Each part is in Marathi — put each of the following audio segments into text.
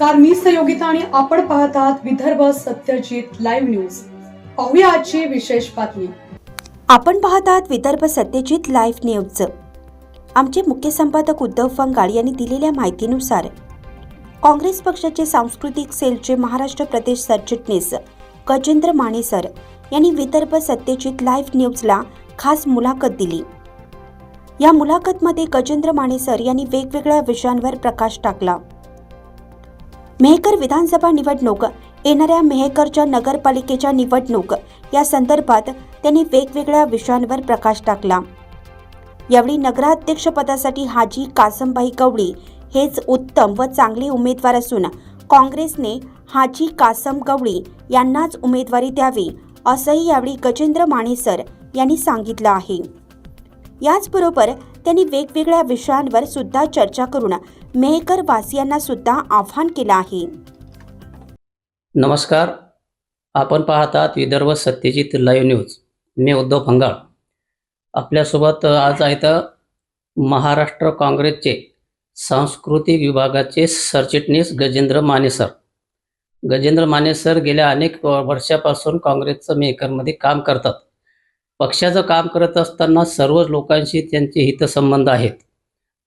नमस्कार मी सहयोगिता आणि आपण पाहत आहात विदर्भ सत्यजित लाईव्ह न्यूज पाहूया आजची विशेष बातमी. आपण पाहत आहात विदर्भ सत्यजित लाईव्ह न्यूज आमचे मुख्य संपादक उद्धव फंगाळ यांनी दिलेल्या माहितीनुसार काँग्रेस पक्षाचे सांस्कृतिक सेलचे महाराष्ट्र प्रदेश सरचिटणीस गजेंद्र माने सर यांनी विदर्भ सत्यजित लाईव्ह न्यूजला खास मुलाखत दिली. या मुलाखतमध्ये गजेंद्र माने सर यांनी वेगवेगळ्या विषयांवर प्रकाश टाकला. मेहकर विधानसभा निवडणूक येणाऱ्या मेहकरच्या नगरपालिकेच्या निवडणूक या संदर्भात त्यांनी वेगवेगळ्या विषयांवर प्रकाश टाकला. यावेळी नगराध्यक्षपदासाठी हाजी कासमबाई गवळी हेच उत्तम व चांगले उमेदवार असून काँग्रेसने हाजी कासम गवळी यांनाच उमेदवारी द्यावी असंही यावेळी गजेंद्र माणेसर यांनी सांगितलं आहे. याचबरोबर त्यांनी वेगवेगळ्या विषयांवर सुद्धा चर्चा करून मेहकर वासियांना सुद्धा आव्हान केलं आहे. नमस्कार. आपण पाहतात विदर्भ सत्यजित लाईव्ह न्यूज. मी उद्धव फंगाळ. आपल्यासोबत आज आहेत महाराष्ट्र काँग्रेसचे सांस्कृतिक विभागाचे सरचिटणीस गजेंद्र मानेसर. गजेंद्र मानेसर गेल्या अनेक वर्षापासून काँग्रेसचं मेकरमध्ये काम करतात. पक्षाचं काम करत असताना सर्व लोकांशी त्यांचे हितसंबंध आहेत.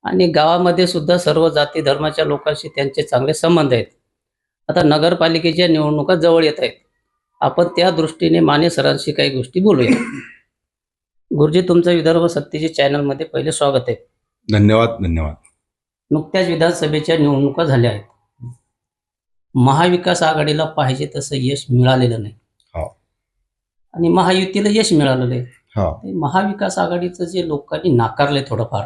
आणि गावामध्ये सुद्धा सर्व जाती धर्माच्या लोकांशी त्यांचे चांगले संबंध आहेत. आता नगरपालिकेच्या निवडणुका जवळ येत आहेत. आपण त्या दृष्टीने माने सरांशी काही गोष्टी बोलूया. गुरुजी तुमचं विदर्भ सत्तेच्या चॅनलमध्ये पहिले स्वागत आहे. धन्यवाद धन्यवाद. नुकत्याच विधानसभेच्या निवडणुका झाल्या आहेत. महाविकास आघाडीला पाहिजे तसं यश मिळालेलं नाही. आणि महायुतीला यश मिळालेलं आहे. हो. महाविकास आघाडीचं जे लोकांनी नाकारले थोडंफार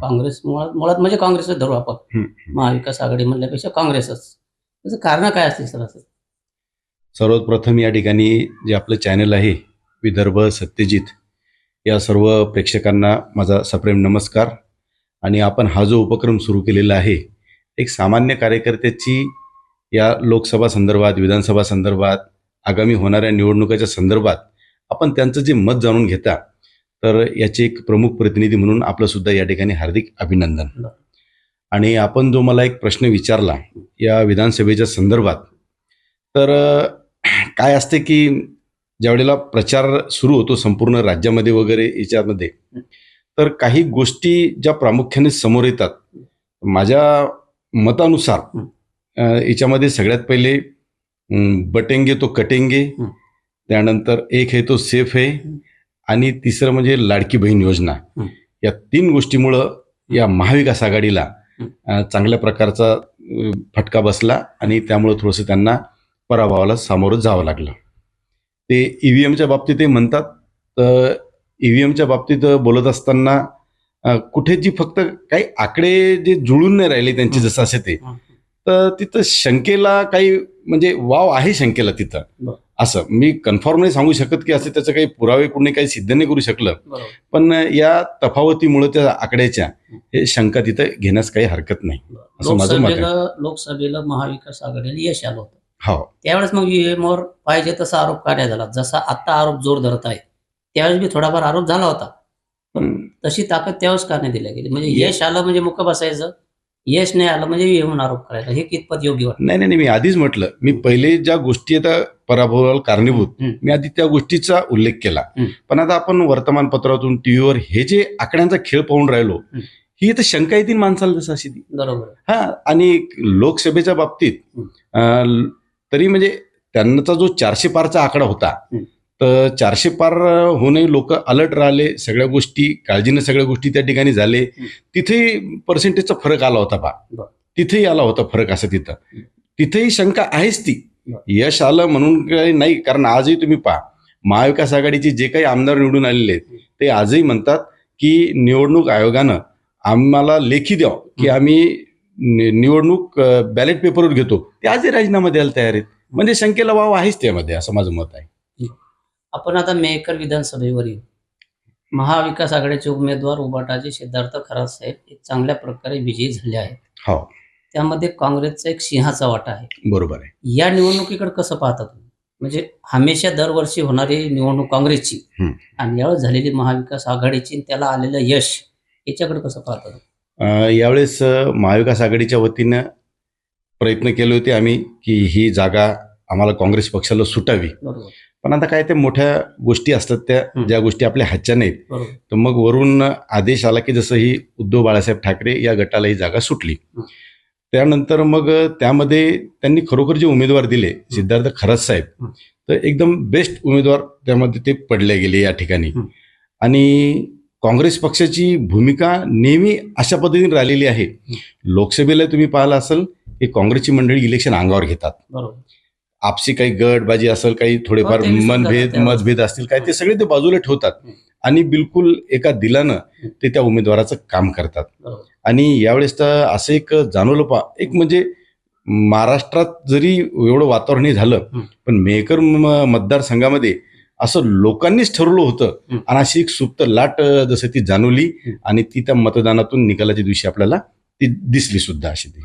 काँग्रेस मुळात मुळात म्हणजे काँग्रेसच धरू आपण. महाविकास आघाडी म्हणल्यापेक्षा काँग्रेसच. त्याचं कारण काय असते सर असं? सर्वात प्रथम या ठिकाणी जे आपलं चॅनल आहे विदर्भ सत्यजित या सर्व प्रेक्षकांना माझा सप्रेम नमस्कार. आणि आपण हा जो उपक्रम सुरू केलेला आहे एक सामान्य कार्यकर्त्याची या लोकसभा संदर्भात विधानसभा संदर्भात आगामी होणाऱ्या निवडणुकाच्या संदर्भात आपण त्यांचं जे मत जाणून घेता तर याचे एक प्रमुख प्रतिनिधी म्हणून आपलं सुद्धा या ठिकाणी हार्दिक अभिनंदन. आणि आपण जो मला एक प्रश्न विचारला या विधानसभेच्या संदर्भात तर काय असते की ज्यावेळेला प्रचार सुरू होतो संपूर्ण राज्यामध्ये वगैरे याच्यामध्ये तर काही गोष्टी ज्या प्रामुख्याने समोर येतात माझ्या मतानुसार याच्यामध्ये सगळ्यात पहिले बटेंगे तो कटेंगे. त्यानंतर एक है तो सेफ है. आणि तिसरं म्हणजे लाडकी बहीण योजना. या तीन गोष्टीमुळं या महाविकास आघाडीला चांगल्या प्रकारचा फटका बसला आणि त्यामुळं थोडंसं त्यांना पराभवाला सामोरं जावं लागलं ते ई व्ही एमच्या बाबतीत ते म्हणतात तर ई व्ही एमच्या बाबतीत बोलत असताना कुठे जी फक्त काही आकडे जे जुळून नाही राहिले त्यांचे. जसं असे ते. तर तिथं शंकेला काही म्हणजे वाव आहे शंकेला तिथं. असं मी कन्फर्म नाही सांगू शकत की असं त्याचं काही पुरावे कोणी काही सिद्ध नाही करू शकलं. पण या तफावतीमुळे त्या आकड्याच्या हे. शंका तिथं घेण्यास काही हरकत नाही. असं माझं मत. लोकसभेला महाविकास आघाडीला यश आलं होतं. हो. त्यावेळेस मग ईव्हीएमवर पाहिजे तसा आरोप नाही झाला? जसा आता आरोप जोर धरत आहे त्यावेळेस बी थोडाफार आरोप झाला होता. पण तशी ताकद त्यावेळेस का नाही दिल्या गेली? म्हणजे यश आलं म्हणजे मुख बसायचं? यश नाही आलं म्हणजे ईव्हीएम आरोप करायचा हे कितपत योग्य वाटतं नाही नाही नाही, मी आधीच म्हटलं मी पहिले ज्या गोष्टी आता पराभवाला कारणीभूत हम्म. मी आधी त्या गोष्टीचा उल्लेख केला हम्म. पण आता आपण वर्तमानपत्रातून टीव्हीवर हे जे आकड्यांचा खेळ पाहून राहिलो हम्म. ही तर शंका येतील माणसाला जसं अशी ती बरोबर हा आणि लोकसभेच्या बाबतीत. अं, तरी म्हणजे त्यांचा जो चारशे पारचा आकडा होता हम्म. तर चारशे पार होणे लोक अलर्ट राहिले. सगळ्या गोष्टी काळजीने सगळ्या गोष्टी त्या ठिकाणी झाले. हम्म. तिथे पर्सेंटेजचा फरक आला होता बा. तिथेही आला होता फरक असं तिथं. तिथेही शंका आहेच ती. यश आलं म्हणून काही नाही कारण आजही तुम्ही पहा. महाविकास आघाडीचे जे काही आमदार निवडून आलेले आहेत ते आजही म्हणतात की निवडणूक आयोगानं आम्हाला लेखी द्यावं की. आम्ही निवडणूक बॅलेट पेपरवर घेतो. ते आजही राजीनामा द्यायला तयार आहेत. म्हणजे शंकेला वाव आहेच त्यामध्ये असं माझं मत आहे. आपण आता मेहकर विधानसभेवर येऊ महाविकास आघाडीचे उमेदवार उबाटाचे सिद्धार्थ खरात साहेब हे चांगल्या प्रकारे विजयी झाले आहेत. हो. त्यामध्ये काँग्रेसचा एक सिंहाचा वाटा आहे. बरोबर आहे. या निवडणुकीकडे कसं पाहता तुम्ही? म्हणजे हमेशा दरवर्षी होणारी निवडणूक काँग्रेसची. आणि यावेळेस झालेली महाविकास आघाडीची त्याला आलेलं यश याच्याकडे कसं पाहता यावेळेस महाविकास आघाडीच्या वतीनं प्रयत्न केले होते आम्ही की ही जागा आम्हाला काँग्रेस पक्षाला सुटावी. बरोबर. पण आता काय ते मोठ्या गोष्टी असतात त्या. ज्या गोष्टी आपल्या हातच्या नाहीत. तर मग वरून आदेश आला की जसं ही उद्धव बाळासाहेब ठाकरे या गटाला ही जागा सुटली. त्यानंतर मग त्यामध्ये त्यांनी खरोखर जे उमेदवार दिले सिद्धार्थ खरात साहेब. तर एकदम बेस्ट उमेदवार त्यामध्ये ते पडले गेले या ठिकाणी. आणि काँग्रेस पक्षाची भूमिका नेहमी अशा पद्धतीने राहिलेली आहे. लोकसभेला तुम्ही पाहिलं असेल की काँग्रेसची मंडळी इलेक्शन अंगावर घेतात. आपसी काही गटबाजी असेल काही थोडेफार हो, मनभेद त्यावेळेस. मतभेद असतील काय ते सगळे ते बाजूला ठेवतात हं. आणि बिलकुल एका दिलानं ते त्या उमेदवाराचं काम करतात बरोबर आणि यावेळेस तर असं एक जाणवलं पा एक म्हणजे महाराष्ट्रात जरी एवढं वातावरण हे झालं हं. पण मेकर मतदारसंघामध्ये असं लोकांनीच ठरवलं होतं हं. आणि अशी एक सुप्त लाट जसं ती जाणवली हं. आणि ती त्या मतदानातून निकालाच्या दिवशी आपल्याला ती दिसली सुद्धा अशी ती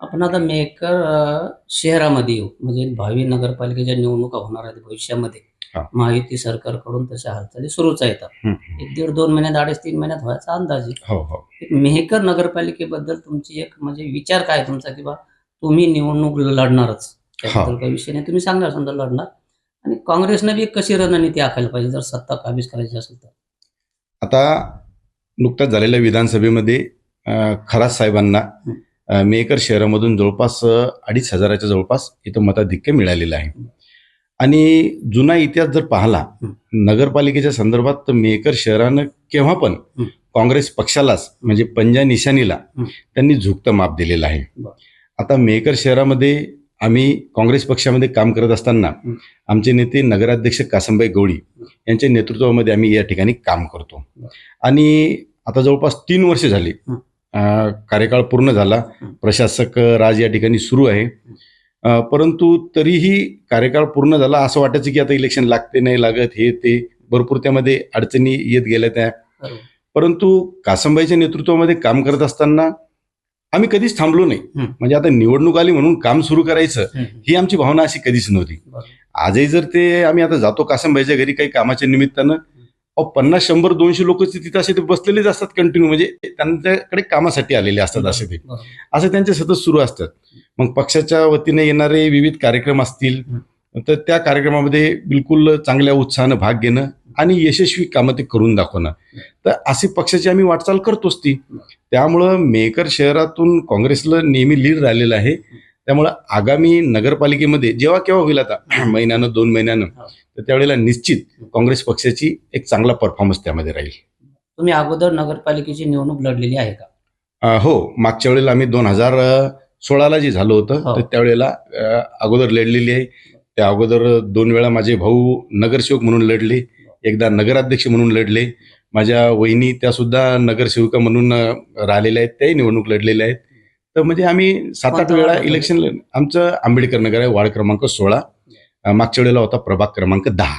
आपण आता मेकर अ, शहरामध्ये येऊ. म्हणजे भावी नगरपालिकेच्या निवडणुका होणार आहेत भविष्यामध्ये. हा. महायुती सरकारकडून तशा हालचाली सुरूच आहेत. एक दीड दोन महिन्यात अडीच तीन महिन्यात व्हायचा अंदाज. आहे हो हो. एक मेहकर नगरपालिकेबद्दल तुमची एक म्हणजे विचार काय आहे तुमचा? की बा तुम्ही निवडणूक लढणारच. त्याबद्दल काही विषय नाही. तुम्ही सांगणार समजा लढणार. आणि काँग्रेसनं बी एक कशी रणनीती आखायला पाहिजे? जर सत्ता काबीज करायची असेल तर. आता नुकत्याच झालेल्या विधानसभेमध्ये अं, खरात साहेबांना हं. मेकर शहरामधून जवळपास अडीच हजाराच्या जवळपास इथं मताधिक्य मिळालेलं आहे आणि जुना इतिहास जर पाहला. नगरपालिकेच्या संदर्भात तर मेकर शहरानं केव्हा पण. काँग्रेस पक्षालाच म्हणजे पंजा निशाणीला. त्यांनी झुकतं माप दिलेलं आहे. आता मेकर शहरामध्ये आम्ही काँग्रेस पक्षामध्ये काम करत असताना. आमचे नेते नगराध्यक्ष कासमबाई गवळी यांच्या नेतृत्वामध्ये आम्ही या ठिकाणी काम करतो. आणि आता जवळपास तीन वर्ष झाली कार्यकाळ पूर्ण झाला. प्रशासक राज या ठिकाणी सुरू आहे. परंतु तरीही कार्यकाळ पूर्ण झाला असं वाटायचं की आता इलेक्शन लागते नाही लागत हे ते. भरपूर त्यामध्ये अडचणी येत गेल्या त्या. परंतु कासंबाईच्या नेतृत्वामध्ये काम करत असताना आम्ही कधीच थांबलो नाही. म्हणजे आता निवडणूक आली म्हणून काम सुरू करायचं हं, आमची भावना अशी कधीच नव्हती. आजही जर ते आम्ही आता जातो कासमबाईच्या घरी काही कामाच्या निमित्तानं अहो पन्नास शंभर दोनशे लोक तिथे असे ते बसलेलेच असतात कंटिन्यू म्हणजे त्यांच्याकडे कामासाठी आलेले असतात असे ते. असं त्यांचे सतत सुरू असतात. मग पक्षाच्या वतीने येणारे विविध कार्यक्रम असतील तर त्या कार्यक्रमामध्ये बिलकुल चांगल्या उत्साहानं भाग घेणं आणि यशस्वी कामं ते करून दाखवणं. तर अशी पक्षाची आम्ही वाटचाल करतोच ती. त्यामुळं मेकर शहरातून काँग्रेसला नेहमी लीड राहिलेलं आहे. त्यामुळं आगामी नगरपालिकेमध्ये जेव्हा केव्हा होईल आता महिन्यानं दोन महिन्यानं तर त्यावेळेला निश्चित काँग्रेस पक्षाची एक चांगला परफॉर्मन्स त्यामध्ये राहील. तुम्ही अगोदर नगरपालिकेची निवडणूक लढलेली आहे का? अ, हो. मागच्या वेळेला आम्ही दोन हजार सोळाला जे झालं होतं हो. तर त्यावेळेला अ, अगोदर लढलेली आहे. त्या अगोदर दोन वेळा माझे भाऊ नगरसेवक म्हणून लढले एकदा नगराध्यक्ष म्हणून लढले. माझ्या वहिनी त्या सुद्धा नगरसेविका म्हणून अ, राहिलेल्या आहेत त्याही निवडणूक लढलेल्या आहेत. तर म्हणजे आम्ही सात आठ वेळा? इलेक्शन आमचं आंबेडकर नगर आहे वार्ड क्रमांक सोळा मागच्या वेळेला होता प्रभाग क्रमांक दहा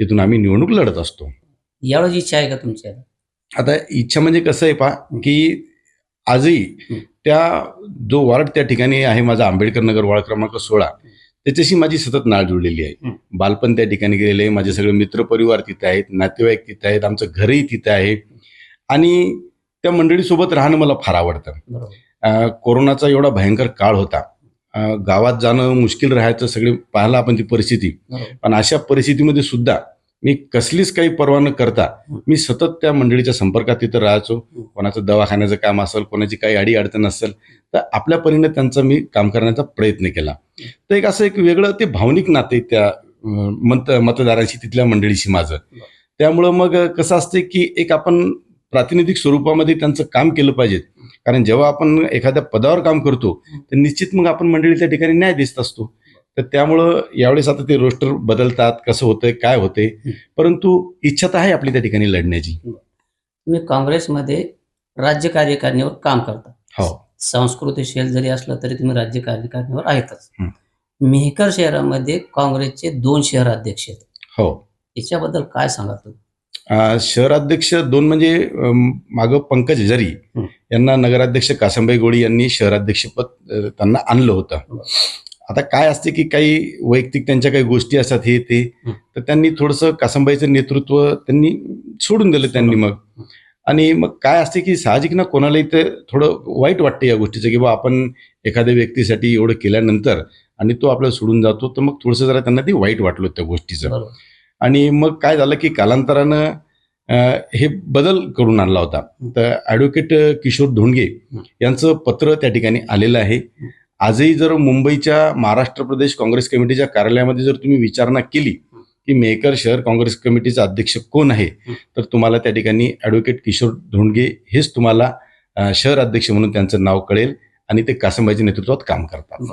तिथून आम्ही निवडणूक लढत असतो यावेळेस इच्छा आहे का तुमची आता? इच्छा म्हणजे कसं आहे पा की आजही. त्या जो वार्ड त्या ठिकाणी आहे माझा आंबेडकर नगर वार्ड क्रमांक सोळा त्याच्याशी माझी सतत नाळ जुळलेली आहे. बालपण त्या ठिकाणी गेलेले आहे माझे सगळे मित्रपरिवार तिथे आहेत नातेवाईक तिथे आहेत आमचं घरही तिथे आहे आणि त्या मंडळीसोबत राहणं मला फार आवडतं कोरोनाचा एवढा भयंकर काळ होता. गावात जाणं मुश्किल राहायचं सगळे पाहिलं आपण ती परिस्थिती. पण अशा परिस्थितीमध्ये सुद्धा मी कसलीच काही पर्वा न करता मी सतत त्या मंडळीच्या संपर्कात तिथं राहायचो. कोणाचं दवाखान्याचं काम असेल कोणाची काही अडी अडचण असेल तर आपल्या परीने त्यांचा मी काम करण्याचा प्रयत्न केला. तर एक असं एक वेगळं ते भावनिक नाते त्या मत मतदारांशी तिथल्या मंडळीशी माझं. त्यामुळं मग कसं असते की एक आपण प्रातिनिधिक स्वरूपामध्ये त्यांचं काम केलं पाहिजे कारण जेव्हा आपण एखाद्या पदावर काम करतो तर निश्चित मग आपण मंडळीच्या ठिकाणी न्याय देत असतो. तर त्यामुळं यावेळेस आता ते रोस्टर बदलतात कसं होतंय काय होतंय. परंतु इच्छा तर आहे आपली त्या ठिकाणी लढण्याची. तुम्ही काँग्रेसमध्ये राज्य कार्यकारिणीवर काम करता. हो. सांस्कृतिक शेल जरी असलं तरी तुम्ही राज्य कार्यकारिणीवर आहेतच. मेहकर शहरामध्ये काँग्रेसचे दोन शहर अध्यक्ष आहेत. हो. याच्याबद्दल काय सांगा तुम्ही? शहराध्यक्ष दोन म्हणजे मागं पंकज हजारी हं. यांना नगराध्यक्ष कासंबाई गोळी यांनी शहराध्यक्षपद त्यांना आणलं होतं. आता काय असते की काही वैयक्तिक त्यांच्या काही गोष्टी असतात हे ते. तर त्यांनी थोडंसं कासंबाईचं नेतृत्व त्यांनी सोडून दिलं त्यांनी मग आणि मग काय असते की साहजिक ना कोणालाही ते थोडं वाईट वाटते या गोष्टीचं की बा आपण एखाद्या व्यक्तीसाठी एवढं केल्यानंतर आणि तो आपल्याला सोडून जातो तर मग थोडंसं जरा त्यांना ते वाईट वाटलं त्या गोष्टीचं आणि मग काय झालं की कालांतरानं हे बदल करून आणला होता. तर ॲडव्होकेट किशोर धोंडगे यांचं पत्र त्या ठिकाणी आलेलं आहे. आजही जर मुंबईच्या महाराष्ट्र प्रदेश काँग्रेस कमिटीच्या कार्यालयामध्ये जर तुम्ही विचारणा केली की मेकर शहर काँग्रेस कमिटीचा अध्यक्ष कोण आहे तर तुम्हाला त्या ठिकाणी ॲडव्होकेट किशोर धोंडगे हेच तुम्हाला शहर अध्यक्ष म्हणून त्यांचं नाव कळेल आणि ते कासंबाईच्या नेतृत्वात काम करतात.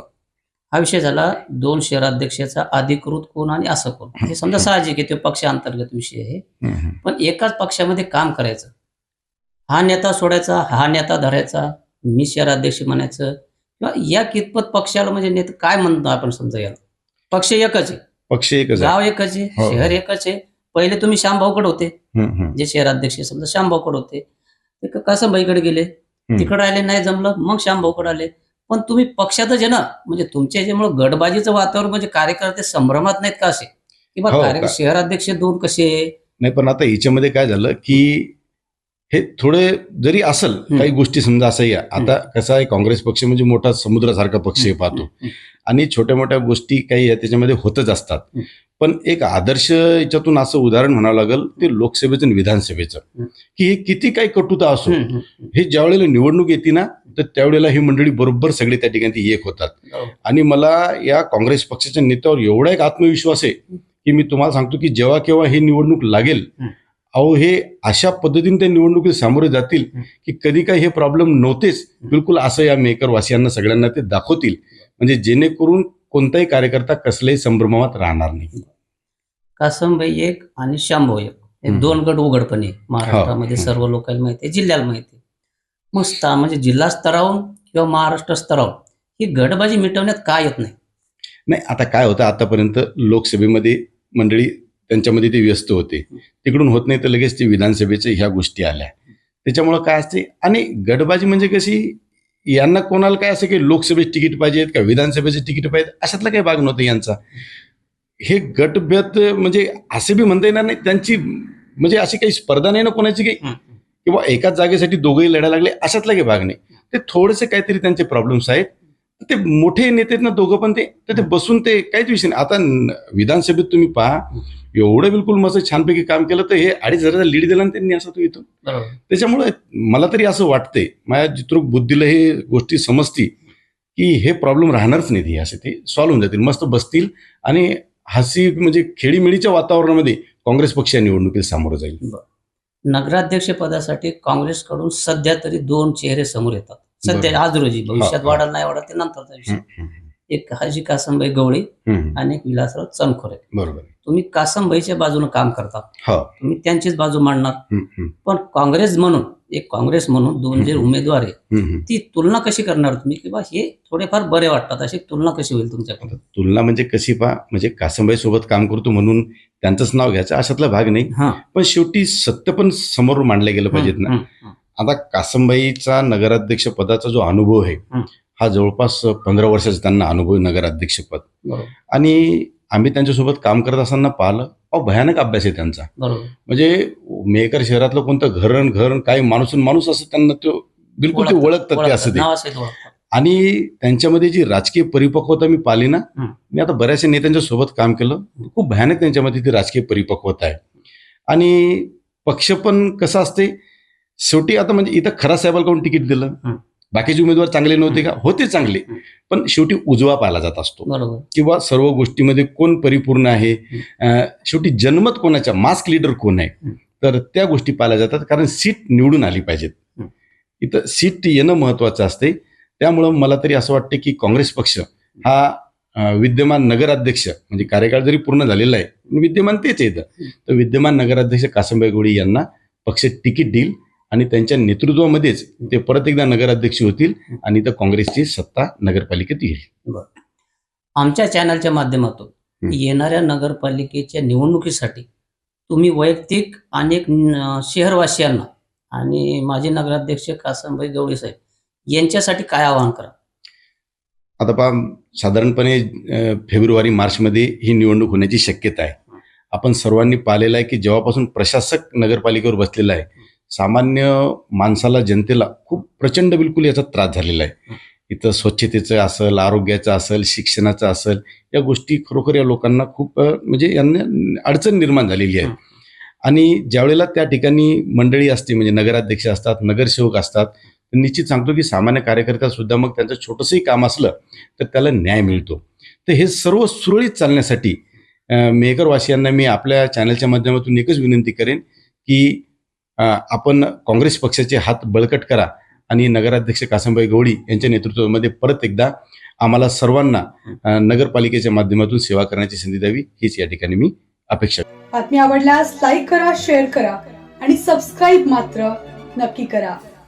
हा विषय झाला दोन शहराध्यक्षाचा अधिकृत कोण आणि असं कोण? हे समजा साहजिक आहे तो पक्षांतर्गत विषय आहे. पण एकाच पक्षामध्ये काम करायचं. हा नेता सोडायचा हा नेता धरायचा मी शहराध्यक्ष म्हणायचं किंवा या कितपत पक्षाला म्हणजे नेता काय म्हणतो आपण समजा याला? पक्ष एकच आहे. पक्ष एकच गाव एकच आहे हो. शहर एकच आहे. पहिले तुम्ही श्यामभाऊकडे होते. जे शहराध्यक्ष समजा श्यामभाऊकडे होते. ते क- कासमबाईकडे गेले? तिकडे राहिले नाही जमलं मग श्यामभाऊकडे आले. पण तुम्ही पक्षातच आहे ना म्हणजे तुमच्या याच्यामुळे गडबाजीचं वातावरण म्हणजे कार्यकर्ते संभ्रमात नाहीत का असे किंवा हो कार्य? शहराध्यक्ष दोन कसे नाही पण आता याच्यामध्ये काय झालं की हे थोडे जरी असल काही गोष्टी समजा असं या आता कसं आहे काँग्रेस पक्ष म्हणजे मोठा समुद्रासारखा पक्ष पाहतो आणि छोट्या मोठ्या गोष्टी काही त्याच्यामध्ये होतच असतात. पण एक आदर्श याच्यातून असं उदाहरण म्हणावं लागेल ते लोकसभेचं आणि विधानसभेचं. की हे किती काही कटुता असो. हे ज्या वेळेला निवडणूक येते ना तर त्यावेळेला ही मंडळी बरोबर सगळे त्या ठिकाणी एक होतात हो. आणि मला या काँग्रेस पक्षाच्या नेत्यावर एवढा एक आत्मविश्वास आहे की मी तुम्हाला सांगतो की जेव्हा केव्हा ही निवडणूक लागेल. अहो हे अशा पद्धतीने त्या निवडणुकीत सामोरे जातील. की कधी काही हे प्रॉब्लेम नव्हतेच. बिलकुल असं या मेकर वासियांना सगळ्यांना ते दाखवतील म्हणजे जेणेकरून कोणताही कार्यकर्ता कसल्याही संभ्रमात राहणार नाही कासमबाई एक आणि शांभाऊ एक हे. दोन गट उघडपणे महाराष्ट्रामध्ये हो. सर्व लोकांना माहिती आहे जिल्ह्याला माहिती आहे मग स्था म्हणजे जिल्हा स्तरावरून किंवा महाराष्ट्र स्तरावर ही गटबाजी मिटवण्यात काय येत नाही नाही आता काय होतं आतापर्यंत लोकसभेमध्ये मंडळी त्यांच्यामध्ये ते व्यस्त होते. तिकडून होत नाही तर लगेच ते विधानसभेचे ह्या गोष्टी आल्या. त्याच्यामुळं काय असते? आणि गटबाजी म्हणजे कशी? यांना कोणाला काय असं की लोकसभेचे तिकीट पाहिजेत का विधानसभेचे तिकीट पाहिजेत? अशातला काही भाग नव्हता यांचा. हे गटभेद म्हणजे असे बी म्हणता येणार नाही. त्यांची म्हणजे अशी काही स्पर्धा नाही ना कोणाची काही? किंवा एकाच जागेसाठी दोघंही लढायला लागले अशातला काही भाग नाही. ते थोडेसे काहीतरी त्यांचे प्रॉब्लेम्स आहेत. ते मोठे नेते ना दोघं पण ते. तर ते बसून ते काहीच विषय नाही. आता विधानसभेत तुम्ही पहा एवढं बिलकुल मस्त छानपैकी काम केलं तर हे अडीच हजाराचा लीड दिला त्यांनी असं तो इथून. बरोबर त्याच्यामुळे मला तरी असं वाटतंय माझ्या जितरूक बुद्धीला हे गोष्टी समजती की हे प्रॉब्लेम राहणारच नाही असे ते सॉल्व्ह होऊन जातील. मस्त बसतील आणि हसी म्हणजे खेळीमेळीच्या वातावरणामध्ये काँग्रेस पक्ष या निवडणुकीत सामोरं जाईल. नगराध्यक्ष पदासाठी काँग्रेसकडून सध्या तरी दोन चेहरे समोर येतात. सध्या. आज रोजी भविष्यात. वाढाल नाही वाढत ते नंतरचा विषय. एक हाजी कासमबाई गवळी आणि एक विलासराव चनखोरे बरोबर. तुम्ही कासमबाईच्या बाजूने काम करता. हो. तुम्ही त्यांचीच बाजू मांडणार. पण काँग्रेस म्हणून एक काँग्रेस म्हणून दोन जे. उमेदवार आहे. ती तुलना कशी करणार तुम्ही? किंवा हे थोडेफार बरे वाटतात अशी तुलना कशी होईल तुमच्याकडे तुलना म्हणजे कशी पहा म्हणजे कासंबाई सोबत काम करतो म्हणून त्यांचंच नाव घ्यायचं अशातला भाग नाही. पण शेवटी सत्य पण समोर मांडलं गेलं पाहिजेत ना. आता कासंबाईचा नगराध्यक्ष पदाचा जो अनुभव आहे हं. जवळपास पंधरा वर्षाचा त्यांना अनुभव आहे नगराध्यक्ष पद बरोबर आणि आम्ही त्यांच्यासोबत काम करत असताना पाहिलं अहो भयानक अभ्यास आहे त्यांचा म्हणजे मेकर शहरातलं कोणतं घरण घरण काय माणूस माणूस असं त्यांना तो बिलकुल ते ओळखतात, ते असं. आणि त्यांच्यामध्ये जी राजकीय परिपक्वता मी पाहिली ना. मी आता बऱ्याचशा नेत्यांच्या सोबत काम केलं खूप भयानक त्यांच्यामध्ये ती राजकीय परिपक्वता आहे आणि पक्ष पण कसं असते शेवटी आता म्हणजे इथं खरा साहेबाला कोण तिकीट दिलं. बाकीचे उमेदवार चांगले नव्हते का? होते चांगले. पण शेवटी उजवा पाहिला जात असतो. बरोबर. किंवा सर्व गोष्टीमध्ये कोण परिपूर्ण आहे? शेवटी जनमत कोणाच्या? मास्क लीडर कोण आहे. तर त्या गोष्टी पाहिल्या जातात. कारण सीट निवडून आली पाहिजेत. इथं सीट येणं महत्वाचं असते. त्यामुळं मला तरी असं वाटतं की काँग्रेस पक्ष हा विद्यमान नगराध्यक्ष म्हणजे कार्यकाळ जरी पूर्ण झालेला आहे विद्यमान तेच येतं तर विद्यमान नगराध्यक्ष कासमबाई गोडी यांना पक्ष तिकीट देईल. आणि त्यांच्या नेतृत्वामध्येच ते परत एकदा नगराध्यक्ष होतील आणि इथं काँग्रेसची सत्ता नगरपालिकेत येईल. आमच्या चॅनलच्या माध्यमातून. येणाऱ्या नगरपालिकेच्या निवडणुकीसाठी तुम्ही वैयक्तिक अनेक शहरवासियांना आणि माजी नगराध्यक्ष कासमभाई गवळी साहेब यांच्यासाठी काय आवाहन करा? आता पहा साधारणपणे फेब्रुवारी मार्चमध्ये ही निवडणूक होण्याची शक्यता आहे. आपण सर्वांनी पाहिलेलं आहे की जेव्हापासून प्रशासक नगरपालिकेवर बसलेला आहे सामान्य माणसाला जनतेला खूप प्रचंड बिलकुल याचा त्रास झालेला आहे. इथं स्वच्छतेचं असेल आरोग्याचं असेल शिक्षणाचं असेल या गोष्टी खरोखर या लोकांना खूप म्हणजे यांना अडचण निर्माण झालेली आहे. आणि ज्यावेळेला त्या ठिकाणी मंडळी असते म्हणजे नगराध्यक्ष असतात नगरसेवक असतात तर निश्चित सांगतो की सामान्य कार्यकर्ता सुद्धा मग त्यांचं छोटंसंही काम असलं तर त्याला न्याय मिळतो. तर हे सर्व सुरळीत चालण्यासाठी मेकरवासियांना मी आपल्या चॅनलच्या माध्यमातून एकच विनंती करेन की आपण काँग्रेस पक्षाचे हात बळकट करा आणि नगराध्यक्ष कासमबाई गवळी यांच्या नेतृत्वामध्ये परत एकदा आम्हाला सर्वांना नगरपालिकेच्या माध्यमातून सेवा करण्याची संधी द्यावी हीच या ठिकाणी मी अपेक्षा बातमी आवडल्यास लाईक करा शेअर करा आणि सबस्क्राईब मात्र नक्की करा.